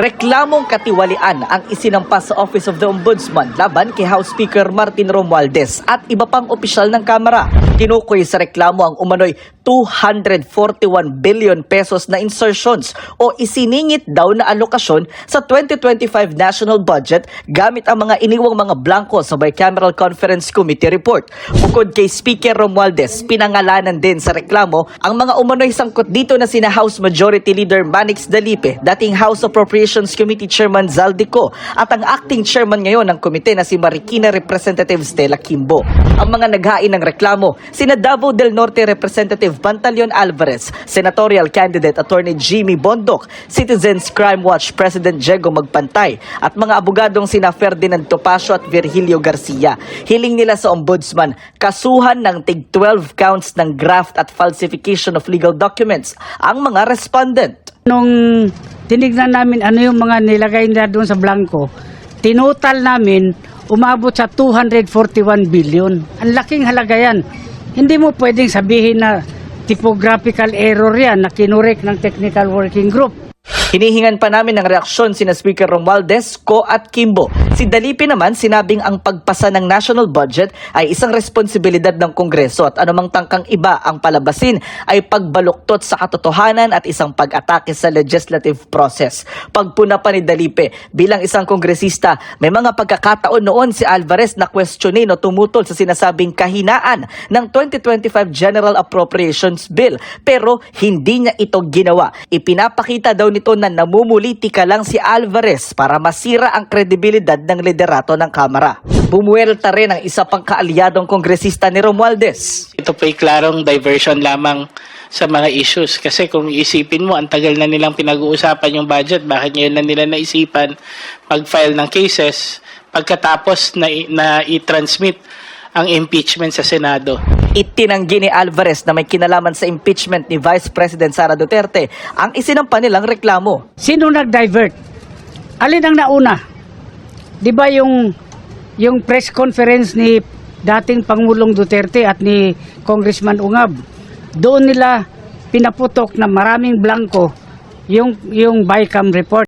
Reklamong katiwalian ang isinampas sa Office of the Ombudsman laban kay House Speaker Martin Romualdez at iba pang opisyal ng Kamara. Tinukoy sa reklamo ang umano'y 241 billion pesos na insertions o isiningit daw na alokasyon sa 2025 national budget gamit ang mga iniwang mga blanco sa Bicameral Conference Committee report. Bukod kay Speaker Romualdez, pinangalanan din sa reklamo ang mga umano'y sangkot dito na sina House Majority Leader Manix Dalipe, dating House Appropriations Committee Chairman Zaldico at ang acting chairman ngayon ng komite na si Marikina Representative Stella Kimbo. Ang mga naghain ng reklamo, sina Davao del Norte Representative Pantaleon Alvarez, Senatorial Candidate Attorney Jimmy Bondoc, Citizens Crime Watch President Diego Magpantay at mga abogadong sina Ferdinand Topacio at Virgilio Garcia. Hiling nila sa Ombudsman, kasuhan ng tig 12 counts ng graft at falsification of legal documents ang mga respondent. Nung tinignan namin ano yung mga nilagay nila doon sa blanco, tinutal namin umabot sa 241 billion. Ang laking halaga yan. Hindi mo pwedeng sabihin na typographical error yan na kinurek ng technical working group. Hinihingan pa namin ng reaksyon sina Speaker Romualdez, Ko at Kimbo. Si Dalipi naman sinabing ang pagpasa ng national budget ay isang responsibilidad ng Kongreso at anumang tangkang iba ang palabasin ay pagbaluktot sa katotohanan at isang pag-atake sa legislative process. Pagpuna pa ni Dalipe, bilang isang kongresista, may mga pagkakataon noon si Alvarez na questionin o tumutol sa sinasabing kahinaan ng 2025 General Appropriations Bill pero hindi niya ito ginawa. Ipinapakita daw nito na namumulitika lang si Alvarez para masira ang kredibilidad ng liderato ng Kamara. Bumuelta rin ang isa pang kaalyadong kongresista ni Romualdez. Ito po'y klarong diversion lamang sa mga issues. Kasi kung isipin mo, ang tagal na nilang pinag-uusapan yung budget, bakit ngayon na nila naisipan mag-file ng cases pagkatapos na, na i-transmit ang impeachment sa Senado. Itinanggi ni Alvarez na may kinalaman sa impeachment ni Vice President Sara Duterte ang isinampa nilang reklamo. Sino nag-divert? Alin ang nauna? Di ba yung, yung press conference ni dating Pangulong Duterte at ni Congressman Ungab, doon nila pinaputok na maraming blanco yung, yung BICAM report.